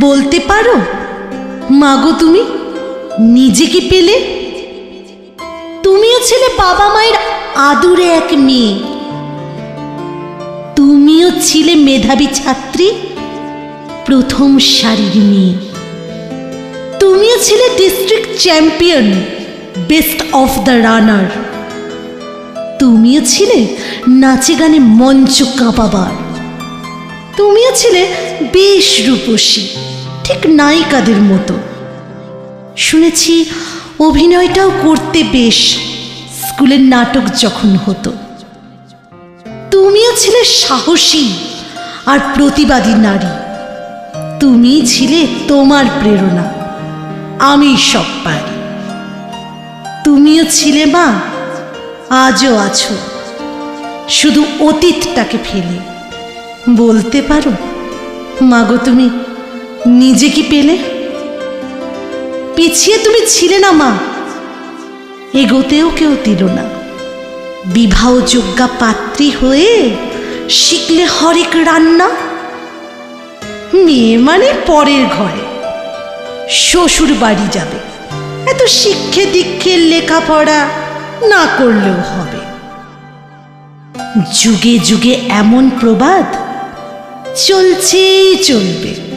বলতে পারো? মাগো তুমি, নিজে কি পেলে? তুমিও ছিলে বাবা মায়ের আদুরে এক মেয়ে। তুমিও ছিলে মেধাবী ছাত্রী, প্রথম সারির মেয়ে। তুমিও ছিলে district champion best of the runner তুমিও ছিলে নাচে গানে মঞ্চ কাঁপাবার তুমিও ছিলে বেশ রূপসী, ঠিক নায়িকাদের মতো। শুনেছি অভিনয়টাও করতে বেশ স্কুলের নাটক যখন হতো। তুমিও ছিলে সাহসী আর প্রতিবাদী নারী। তুমি ছিলে তোমার প্রেরণা, আমি সব পারি তুমিও ছিলে মা, আজও আছো, শুধু অতীতটাকে ফেলে। বলতে পারো? মাগো, তুমি নিজে কি পেলে? পিছিয়ে তুমি ছিলে না, মা। এগোতেও কেউ দিল না। বিবাহযোগ্যা পাত্রী হয়ে শিখলে হরেক রান্না। মেয়ে মানে পরের ঘরে। শ্বশুর বাড়ি যাবে। এত শিক্ষে দীক্ষে লেখাপড়া না করলেও হবে। যুগে যুগে এমন প্রবাদ চলছেই চলবে।